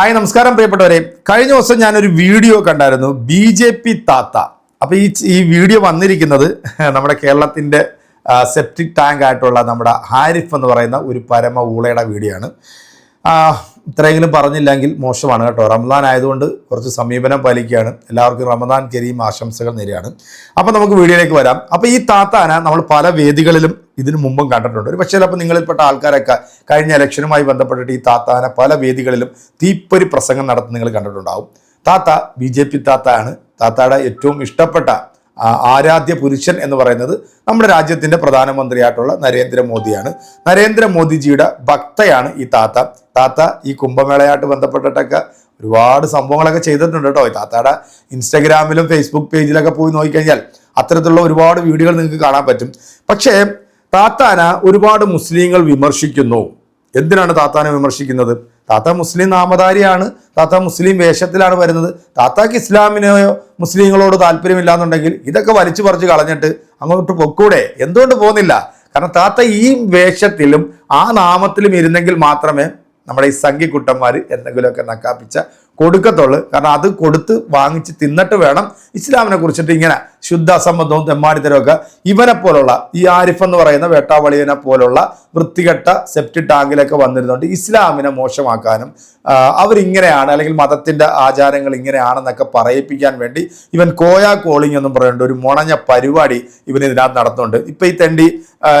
Hi നമസ്കാരം പ്രിയപ്പെട്ടവരെ. കഴിഞ്ഞ ദിവസം ഞാനൊരു വീഡിയോ കണ്ടായിരുന്നു. ബി ജെ പി താത്ത. അപ്പൊ ഈ ഈ വീഡിയോ വന്നിരിക്കുന്നത് നമ്മുടെ കേരളത്തിന്റെ സെപ്റ്റിക് ടാങ്ക് ആയിട്ടുള്ള നമ്മുടെ ഹാരിഫ് എന്ന് പറയുന്ന ഒരു പരമ ഊളയുടെ വീഡിയോ ആണ്. ഇത്രയെങ്കിലും പറഞ്ഞില്ലെങ്കിൽ മോശമാണ് കേട്ടോ. റമദാൻ ആയതുകൊണ്ട് കുറച്ച് സമീപനം പാലിക്കുകയാണ്. എല്ലാവർക്കും റമദാൻ കരീം ആശംസകൾ നേരെയാണ് അപ്പോൾ നമുക്ക് വീഡിയോയിലേക്ക് വരാം. അപ്പോൾ ഈ താത്താന നമ്മൾ പല വേദികളിലും ഇതിനു മുമ്പും കണ്ടിട്ടുണ്ട്. ഒരു പക്ഷേ ചിലപ്പോൾ നിങ്ങളിൽപ്പെട്ട ആൾക്കാരൊക്കെ കഴിഞ്ഞ ഇലക്ഷനുമായി ബന്ധപ്പെട്ടിട്ട് ഈ താത്താന പല വേദികളിലും തീപ്പൊരി പ്രസംഗം നടത്തുന്ന നിങ്ങൾ കണ്ടിട്ടുണ്ടാവും. താത്ത ബി ജെ പി താത്തയാണ്. താത്തയുടെ ഏറ്റവും ഇഷ്ടപ്പെട്ട ആരാധ്യ പുരുഷൻ എന്ന് പറയുന്നത് നമ്മുടെ രാജ്യത്തിന്റെ പ്രധാനമന്ത്രിയായിട്ടുള്ള നരേന്ദ്രമോദിയാണ്. നരേന്ദ്രമോദിജിയുടെ ഭക്തയാണ് ഈ താത്ത. താത്ത ഈ കുംഭമേളയായിട്ട് ബന്ധപ്പെട്ടിട്ടൊക്കെ ഒരുപാട് സംഭവങ്ങളൊക്കെ ചെയ്തിട്ടുണ്ട് കേട്ടോ. താത്തയുടെ ഇൻസ്റ്റഗ്രാമിലും ഫേസ്ബുക്ക് പേജിലൊക്കെ പോയി നോക്കിക്കഴിഞ്ഞാൽ അത്തരത്തിലുള്ള ഒരുപാട് വീഡിയോകൾ നിങ്ങൾക്ക് കാണാൻ പറ്റും. പക്ഷേ താത്താന ഒരുപാട് മുസ്ലിങ്ങൾ വിമർശിക്കുന്നു. എന്തിനാണ് താത്താനെ വിമർശിക്കുന്നത്? താത്ത മുസ്ലിം നാമധാരിയാണ് താത്ത മുസ്ലിം വേഷത്തിലാണ് വരുന്നത്. താത്താക്ക് ഇസ്ലാമിനെയോ മുസ്ലിങ്ങളോട് താല്പര്യമില്ലാന്നുണ്ടെങ്കിൽ ഇതൊക്കെ വലിച്ചു പറിച്ച് കളഞ്ഞിട്ട് അങ്ങോട്ട് പൊക്കൂടെ. എന്തുകൊണ്ട് പോകുന്നില്ല? കാരണം താത്ത ഈ വേഷത്തിലും ആ നാമത്തിലും ഇരുന്നെങ്കിൽ മാത്രമേ നമ്മുടെ ഈ സംഘിക്കുട്ടന്മാർ എന്തെങ്കിലുമൊക്കെ നക്കാപ്പിച്ച കൊടുക്കത്തുള്ളൂ. കാരണം അത് കൊടുത്ത് വാങ്ങിച്ച് തിന്നിട്ട് വേണം ഇസ്ലാമിനെ കുറിച്ചിട്ട് ഇങ്ങനെ ശുദ്ധ അസംബന്ധവും തെമ്മാടിത്തരമൊക്കെ ഇവനെ പോലുള്ള ഈ ആരിഫ് എന്ന് പറയുന്ന വേട്ടാവളിയനെ പോലുള്ള വൃത്തികെട്ട സെപ്റ്റി ടാങ്കിലൊക്കെ വന്നിരുന്നുകൊണ്ട് ഇസ്ലാമിനെ മോശമാക്കാനും അവരിങ്ങനെയാണ് അല്ലെങ്കിൽ മതത്തിന്റെ ആചാരങ്ങൾ ഇങ്ങനെയാണെന്നൊക്കെ പറയിപ്പിക്കാൻ വേണ്ടി ഇവൻ കോയ കോളിംഗ് എന്നും പറയുന്നുണ്ട്. ഒരു മുണഞ്ഞ പരിപാടി ഇവൻ ഇതിനകത്ത് നടത്തുന്നുണ്ട്. ഇപ്പം ഈ തെണ്ടി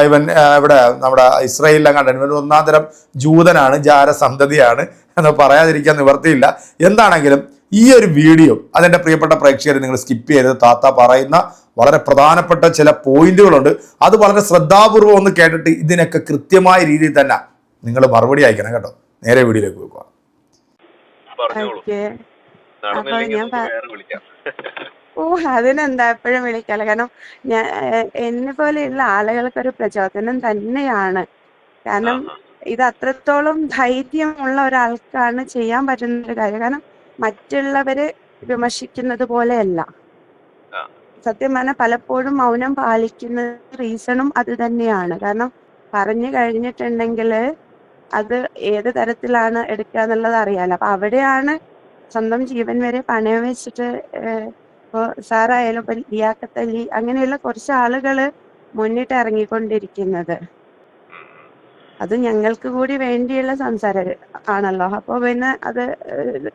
ഇവൻ ഇവിടെ നമ്മുടെ ഇസ്രയേലിലെ കണ്ടു? ഇവൻ ഒന്നാം തരം ജൂതനാണ് ജാരസന്തതിയാണ്. എന്ന് പറയാതിരിക്കാൻ നിവർത്തിയില്ല. എന്താണെങ്കിലും ഈ ഒരു വീഡിയോ അതിന്റെ പ്രിയപ്പെട്ട പ്രേക്ഷകർ നിങ്ങൾ സ്കിപ്പ് ചെയ്ത് താത്ത പറയുന്ന വളരെ പ്രധാനപ്പെട്ട ചില പോയിന്റുകളുണ്ട്. അത് വളരെ ശ്രദ്ധാപൂർവം ഒന്ന് കേട്ടിട്ട് ഇതിനൊക്കെ കൃത്യമായ രീതിയിൽ തന്നെ നിങ്ങൾ മറുപടി അയക്കണം കേട്ടോ. നേരെ വീഡിയോയിലേക്ക് വെക്കുക പറഞ്ഞോളൂ. ഞാൻ നമുക്ക് വിളിക്കാം. ഓ അതിനെന്താ എപ്പോഴും വിളിക്കാല? കാരണം ഞാൻ എന്നെ പോലെയുള്ള ആളുകൾക്കൊരു പ്രചോദനം തന്നെയാണ്. കാരണം. ഇത് അത്രത്തോളം ധൈര്യമുള്ള ഒരാൾക്കാണ് ചെയ്യാൻ പറ്റുന്ന ഒരു കാര്യം. കാരണം മറ്റുള്ളവര് വിമർശിക്കുന്നത് പോലെയല്ല. സത്യം പറഞ്ഞാൽ പലപ്പോഴും മൗനം പാലിക്കുന്ന റീസണും അത് തന്നെയാണ്. കാരണം പറഞ്ഞു കഴിഞ്ഞിട്ടുണ്ടെങ്കിൽ അത് ഏത് തരത്തിലാണ് എടുക്കുക എന്നുള്ളത് അറിയാലോ. അപ്പൊ അവിടെയാണ് സ്വന്തം ജീവൻ വരെ പണയം വെച്ചിട്ട് ഇപ്പോൾ ഇപ്പൊ സാറായാലും ഇപ്പൊ ലിയാക്കത്തല്ലി അങ്ങനെയുള്ള കുറച്ച് ആളുകൾ മുന്നിട്ട് ഇറങ്ങിക്കൊണ്ടിരിക്കുന്നത്. അത് ഞങ്ങൾക്ക് കൂടി വേണ്ടിയുള്ള സംസാരം ആണല്ലോ. അപ്പോൾ പിന്നെ അത്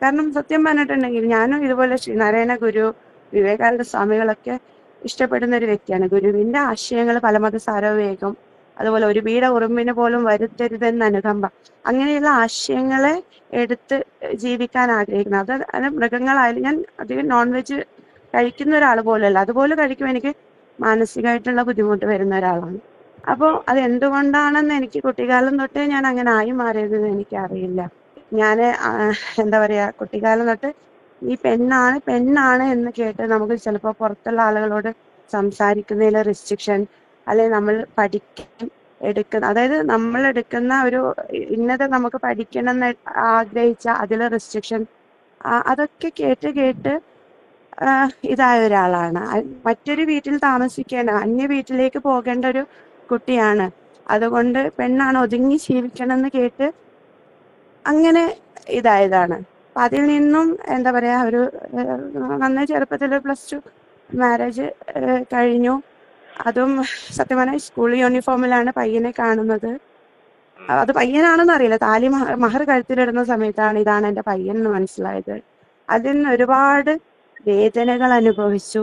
കാരണം സത്യം പറഞ്ഞിട്ടുണ്ടെങ്കിൽ ഞാനും ഇതുപോലെ ശ്രീനാരായണ ഗുരു വിവേകാനന്ദ സ്വാമികളൊക്കെ ഇഷ്ടപ്പെടുന്ന ഒരു വ്യക്തിയാണ്. ഗുരുവിന്റെ ആശയങ്ങൾ പലമത സാരവേഗം അതുപോലെ ഒരു വീട ഉറുമ്പിന് പോലും വരുത്തരുതെന്ന് അനുകമ്പ. അങ്ങനെയുള്ള ആശയങ്ങളെ എടുത്ത് ജീവിക്കാൻ ആഗ്രഹിക്കുന്നത് അത് അത് മൃഗങ്ങളായാലും ഞാൻ അധികം നോൺ വെജ് കഴിക്കുന്ന ഒരാൾ പോലെയല്ല അതുപോലെ കഴിക്കും എനിക്ക് മാനസികമായിട്ടുള്ള ബുദ്ധിമുട്ട് വരുന്ന ഒരാളാണ്. അപ്പോൾ അത് എന്തുകൊണ്ടാണെന്ന് എനിക്ക് കുട്ടിക്കാലം തൊട്ടേ ഞാൻ അങ്ങനെ ആയി മാറിയതെന്ന് എനിക്ക് അറിയില്ല ഞാൻ എന്താ പറയാ കുട്ടിക്കാലം തൊട്ട് ഈ പെണ്ണാണ് പെണ്ണാണ് എന്ന് കേട്ട് നമുക്ക് ചിലപ്പോൾ പുറത്തുള്ള ആളുകളോട് സംസാരിക്കുന്നതിൽ റെസ്ട്രിക്ഷൻ അല്ലെങ്കിൽ നമ്മൾ പഠിക്കാൻ എടുക്കുന്ന അതായത് നമ്മൾ എടുക്കുന്ന ഒരു ഇന്നത് നമുക്ക് പഠിക്കണം എന്ന് ആഗ്രഹിച്ച അതിലെ റെസ്ട്രിക്ഷൻ അതൊക്കെ കേട്ട് കേട്ട് ഇതായ ഒരാളാണ്. മറ്റൊരു വീട്ടിൽ താമസിക്കേണ്ട അന്യ വീട്ടിലേക്ക് പോകേണ്ട ഒരു കുട്ടിയാണ്. അതുകൊണ്ട് പെണ്ണാണ് ഒതുങ്ങി ജീവിക്കണം എന്ന് കേട്ട് അങ്ങനെ ഇതായതാണ്. അപ്പൊ അതിൽ നിന്നും എന്താ പറയാ ഒരു നന്നായി ചെറുപ്പത്തിൽ പ്ലസ് ടു മാരേജ് കഴിഞ്ഞു. അതും സത്യം പറഞ്ഞാൽ സ്കൂൾ യൂണിഫോമിലാണ് പയ്യനെ കാണുന്നത്. അത് പയ്യനാണെന്ന് അറിയില്ല. താലി മഹർ കഴുത്തിലിടുന്ന സമയത്താണ് ഇതാണ് എന്റെ പയ്യൻ എന്ന് മനസ്സിലായത്. അതിൽ നിന്ന് ഒരുപാട് വേദനകൾ അനുഭവിച്ചു.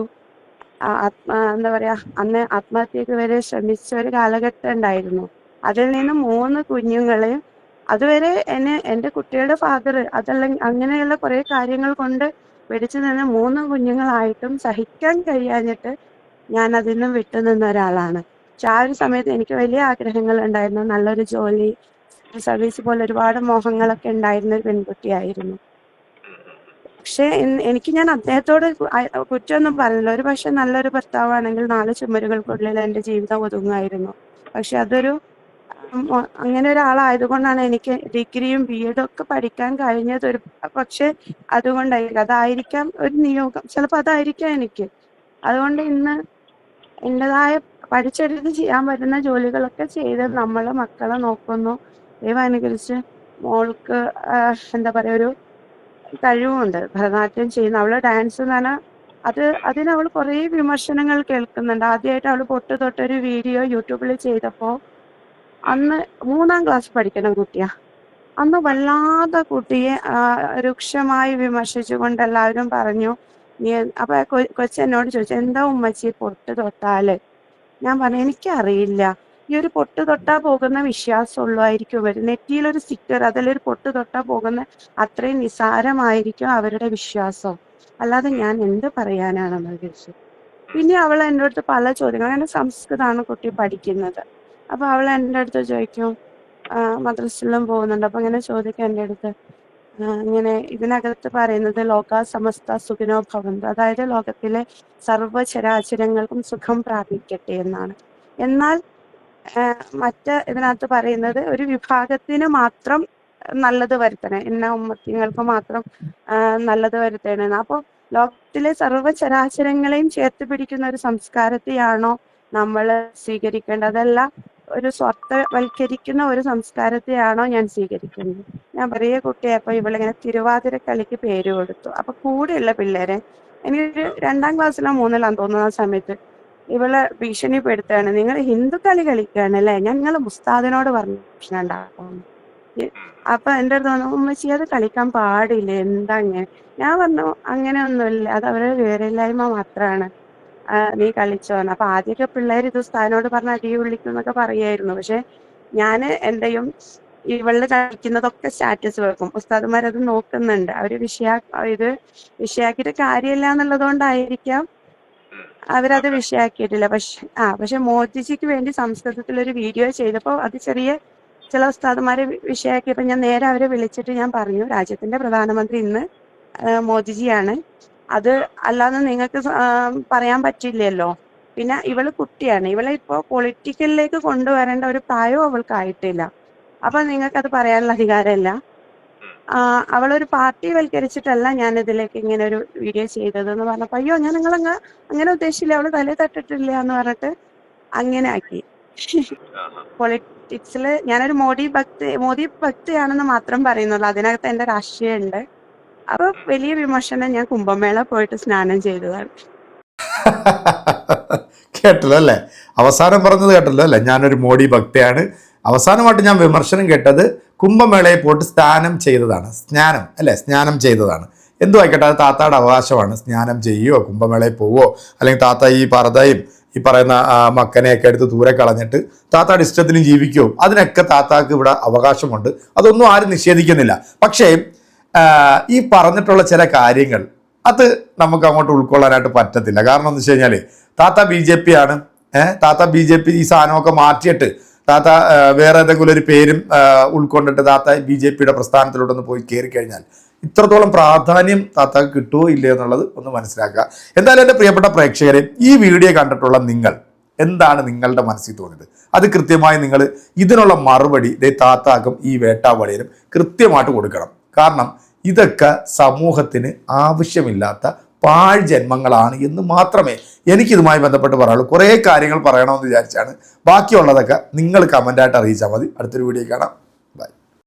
എന്താ പറയാ അന്ന് ആത്മഹത്യക്ക് വരെ ശ്രമിച്ച ഒരു കാലഘട്ടം ഉണ്ടായിരുന്നു. അതിൽ നിന്ന് മൂന്ന് കുഞ്ഞുങ്ങളെയും അതുവരെ എന്നെ എന്റെ കുട്ടിയുടെ ഫാദർ അതല്ലെങ്കിൽ അങ്ങനെയുള്ള കുറെ കാര്യങ്ങൾ കൊണ്ട് പിടിച്ചു നിന്ന് മൂന്ന് കുഞ്ഞുങ്ങളായിട്ടും സഹിക്കാൻ കഴിയാഞ്ഞിട്ട് ഞാൻ അതിൽ നിന്നും വിട്ടുനിന്ന ഒരാളാണ്. പക്ഷെ ആ ഒരു സമയത്ത് എനിക്ക് വലിയ ആഗ്രഹങ്ങൾ ഉണ്ടായിരുന്നു. നല്ലൊരു ജോലി സർവീസ് പോലെ ഒരുപാട് മോഹങ്ങളൊക്കെ ഉണ്ടായിരുന്ന ഒരു പെൺകുട്ടിയായിരുന്നു. പക്ഷെ എനിക്ക് ഞാൻ അദ്ദേഹത്തോട് കുറ്റമൊന്നും പറഞ്ഞില്ല. ഒരു പക്ഷെ നല്ലൊരു ഭർത്താവാണെങ്കിൽ നാല് ചുമരുകൾക്കുള്ളിൽ എന്റെ ജീവിതം ഒതുങ്ങായിരുന്നു. പക്ഷെ അതൊരു അങ്ങനെ ഒരാളായതുകൊണ്ടാണ് എനിക്ക് ഡിഗ്രിയും ബി എഡും ഒക്കെ പഠിക്കാൻ കഴിഞ്ഞത് ഒരു പക്ഷെ അതുകൊണ്ടായിരിക്കും. അതായിരിക്കാം ഒരു നിയോഗം. ചിലപ്പോൾ അതായിരിക്കാം എനിക്ക്. അതുകൊണ്ട് ഇന്ന് എന്റെതായ പഠിച്ചെടുത്ത് ചെയ്യാൻ പറ്റുന്ന ജോലികളൊക്കെ ചെയ്ത് നമ്മളെ മക്കളെ നോക്കുന്നു. ദൈവം അനുകരിച്ച് മോൾക്ക് എന്താ പറയാ ഒരു കഴിവുണ്ട് ഭരതനാട്യം ചെയ്യുന്ന അവൾ ഡാൻസ് പറഞ്ഞാൽ അത് അതിന് അവൾ കുറേ വിമർശനങ്ങൾ കേൾക്കുന്നുണ്ട്. ആദ്യമായിട്ട് അവൾ പൊട്ട് തൊട്ടൊരു വീഡിയോ യൂട്യൂബിൽ ചെയ്തപ്പോ അന്ന് മൂന്നാം ക്ലാസ് പഠിക്കുന്ന കുട്ടിയാ. അന്ന് വല്ലാതെ കുട്ടിയെ രൂക്ഷമായി വിമർശിച്ചുകൊണ്ട് എല്ലാവരും പറഞ്ഞു നീ അപ്പൊ കൊച്ചെന്നോട് ചോദിച്ചു എന്താ ഉമ്മച്ചി പൊട്ട് തൊട്ടാൽ? ഞാൻ പറഞ്ഞു എനിക്കറിയില്ല. ഈ ഒരു പൊട്ട് തൊട്ടാ പോകുന്ന വിശ്വാസമുള്ളായിരിക്കും അവർ നെറ്റിയിലൊരു സ്റ്റിക്കർ അതിലൊരു പൊട്ട് തൊട്ടാ പോകുന്ന അത്രയും നിസാരമായിരിക്കും അവരുടെ വിശ്വാസം. അല്ലാതെ ഞാൻ എന്ത് പറയാനാണെന്ന് ചോദിച്ചു പിന്നെ അവൾ എന്റെ അടുത്ത് പല ചോദ്യങ്ങൾ അങ്ങനെ സംസ്കൃതമാണ് കുട്ടി പഠിക്കുന്നത്. അപ്പൊ അവൾ എന്റെ അടുത്ത് ചോദിക്കും മദ്രസിലും പോകുന്നുണ്ട്? അപ്പൊ അങ്ങനെ ചോദിക്കും എന്റെ അടുത്ത് ഇങ്ങനെ ഇതിനകത്ത് പറയുന്നത് ലോക സമസ്ത സുഖനോ ഭവന്തു. അതായത് ലോകത്തിലെ സർവചരാചരങ്ങൾക്കും സുഖം പ്രാപിക്കട്ടെ എന്നാണ്. എന്നാൽ മറ്റ് ഇതിനകത്ത് പറയുന്നത് ഒരു വിഭാഗത്തിന് മാത്രം നല്ലത് വരുത്തണേ. എന്ന ഉമ്മത്തിങ്ങൾക്ക് മാത്രം നല്ലത് വരുത്തണേന്ന്. അപ്പോൾ ലോകത്തിലെ സർവ ചരാചരങ്ങളെയും ചേർത്ത് പിടിക്കുന്ന ഒരു സംസ്കാരത്തെയാണോ നമ്മൾ സ്വീകരിക്കേണ്ടത്? അതല്ല ഒരു സ്വാർത്ഥവൽക്കരിക്കുന്ന ഒരു സംസ്കാരത്തെയാണോ ഞാൻ സ്വീകരിക്കുന്നത് ഞാൻ ചെറിയ കുട്ടിയായപ്പോ ഇവളിങ്ങനെ തിരുവാതിര കളിക്ക് പേര് കൊടുത്തു. അപ്പൊ കൂടെയുള്ള പിള്ളേരെ എനിക്കൊരു രണ്ടാം ക്ലാസ്സിലോ മൂന്നിലാന്ന് തോന്നുന്ന സമയത്ത് ഇവളെ ഭീഷണിപ്പെടുത്താണ് നിങ്ങൾ ഹിന്ദു കളി കളിക്കുകയാണ് അല്ലേ? ഞങ്ങൾ മുസ്താദിനോട് പറഞ്ഞു പ്രശ്നം ഉണ്ടാക്കും അപ്പൊ എന്റെ അടുത്ത് പറഞ്ഞു ഉമ്മച്ചി അത് കളിക്കാൻ പാടില്ല. എന്താ അങ്ങനെ ഞാൻ പറഞ്ഞു അങ്ങനെ ഒന്നുമില്ല അത് അവരുടെ വിവരമില്ലായ്മ മാത്രമാണ്. നീ കളിച്ചോന്ന് അപ്പൊ ആദ്യമൊക്കെ പിള്ളേർ ഇത് ഉസ്താദിനോട് പറഞ്ഞ അടി വിളിക്കും എന്നൊക്കെ പറയായിരുന്നു പക്ഷെ ഞാൻ എന്റെയും ഇവളുടെ കളിക്കുന്നതൊക്കെ സ്റ്റാറ്റസ് വെക്കും. ഉസ്താദുമാരത് നോക്കുന്നുണ്ട്. അവർ വിഷയ ഇത് വിഷയാക്കിയിട്ട് കാര്യമില്ല എന്നുള്ളത് കൊണ്ടായിരിക്കാം അവരത് വിഷയാക്കിയിട്ടില്ല. പക്ഷെ ആ പക്ഷെ മോദിജിക്ക് വേണ്ടി സംസ്കൃതത്തിൽ ഒരു വീഡിയോ ചെയ്തപ്പോൾ അത് ചെറിയ ചില ഉസ്താദന്മാരെ വിഷയാക്കിയപ്പോൾ ഞാൻ നേരെ അവരെ വിളിച്ചിട്ട് ഞാൻ പറഞ്ഞു രാജ്യത്തിന്റെ പ്രധാനമന്ത്രി ഇന്ന് മോദിജിയാണ്. അത് അല്ലാതെ നിങ്ങൾക്ക് പറയാൻ പറ്റില്ലല്ലോ. പിന്നെ ഇവൾ കുട്ടിയാണ്. ഇവളെ ഇപ്പോ പൊളിറ്റിക്കലിലേക്ക് കൊണ്ടുവരേണ്ട ഒരു പ്രായവും അവൾക്കായിട്ടില്ല. അപ്പൊ നിങ്ങൾക്ക് അത് പറയാനുള്ള അധികാരമില്ല. അവളൊരു പാർട്ടി വൽക്കരിച്ചിട്ടല്ല ഞാൻ ഇതിലേക്ക് ഇങ്ങനെ ഒരു വീഡിയോ ചെയ്തത് എന്ന് പറഞ്ഞപ്പോ അയ്യോ ഞാൻ നിങ്ങൾ അങ്ങ് അങ്ങനെ ഉദ്ദേശിച്ചില്ല അവൾ തലേ തട്ടിട്ടില്ല എന്ന് പറഞ്ഞിട്ട് അങ്ങനെ ആക്കി. പൊളിറ്റിക്സിൽ പൊളിറ്റിക്സിൽ ഞാനൊരു മോദി ഭക്തി മോദി ഭക്തിയാണെന്ന് മാത്രം പറയുന്നുള്ളൂ. അതിനകത്ത് എന്റെ രാഷ്ട്രീയം ഉണ്ട് അപ്പൊ വലിയ വിമർശനം ഞാൻ കുംഭമേള പോയിട്ട് സ്നാനം ചെയ്തതാണ്. കേട്ടല്ലോ അല്ലേ? അവസാനം പറഞ്ഞത് കേട്ടല്ലോ അല്ലേ? ഞാനൊരു മോഡി ഭക്തയാണ്. അവസാനമായിട്ട് ഞാൻ വിമർശനം കേട്ടത് കുംഭമേളയെ പോയിട്ട് സ്നാനം ചെയ്തതാണ്. സ്നാനം അല്ലേ? സ്നാനം ചെയ്തതാണ്. എന്തു ആയിക്കോട്ടെ? അത് താത്താടെ അവകാശമാണ്. സ്നാനം ചെയ്യുവോ? കുംഭമേളയിൽ പോവോ? അല്ലെങ്കിൽ താത്ത ഈ പറതയും ഈ പറയുന്ന മക്കനെയൊക്കെ എടുത്ത് ദൂരെ കളഞ്ഞിട്ട് താത്താടെ ഇഷ്ടത്തിന് ജീവിക്കുമോ അതിനൊക്കെ താത്താക്ക് ഇവിടെ അവകാശമുണ്ട്. അതൊന്നും ആരും നിഷേധിക്കുന്നില്ല. പക്ഷേ ഈ പറഞ്ഞിട്ടുള്ള ചില കാര്യങ്ങൾ അത് നമുക്ക് അങ്ങോട്ട് ഉൾക്കൊള്ളാനായിട്ട് പറ്റത്തില്ല. കാരണം എന്ന് വെച്ച് കഴിഞ്ഞാൽ താത്ത ബി ജെ പി ആണ്. ഏഹ് താത്ത ബി ജെ പി ഈ സാധനമൊക്കെ മാറ്റിയിട്ട് താത്ത വേറെ ഏതെങ്കിലും ഒരു പേരും ഉൾക്കൊണ്ടിട്ട് താത്ത ബി ജെ പിയുടെ പ്രസ്ഥാനത്തിലൂടെ ഒന്ന് പോയി കയറി കഴിഞ്ഞാൽ ഇത്രത്തോളം പ്രാധാന്യം താത്താക്ക് കിട്ടുമോ ഇല്ലയോ എന്നുള്ളത് ഒന്ന് മനസ്സിലാക്കുക. എന്തായാലും എന്റെ പ്രിയപ്പെട്ട പ്രേക്ഷകരെ ഈ വീഡിയോ കണ്ടിട്ടുള്ള നിങ്ങൾ എന്താണ് നിങ്ങളുടെ മനസ്സിൽ തോന്നിയത്? അത് കൃത്യമായി നിങ്ങൾ ഇതിനുള്ള മറുപടി ദേ താത്താക്കും ഈ വേട്ടാവളിയനും കൃത്യമായിട്ട് കൊടുക്കണം. കാരണം ഇതൊക്കെ സമൂഹത്തിന് ആവശ്യമില്ലാത്ത പാഴ് ജന്മങ്ങളാണ് എന്ന് മാത്രമേ എനിക്കിതുമായി ബന്ധപ്പെട്ട് പറയാനുള്ളൂ. കുറേ കാര്യങ്ങൾ പറയണമെന്ന് വിചാരിച്ചാണ്. ബാക്കിയുള്ളതൊക്കെ നിങ്ങൾ കമന്റായിട്ട് അറിയിച്ചാൽ മതി. അടുത്തൊരു വീഡിയോ കാണാം.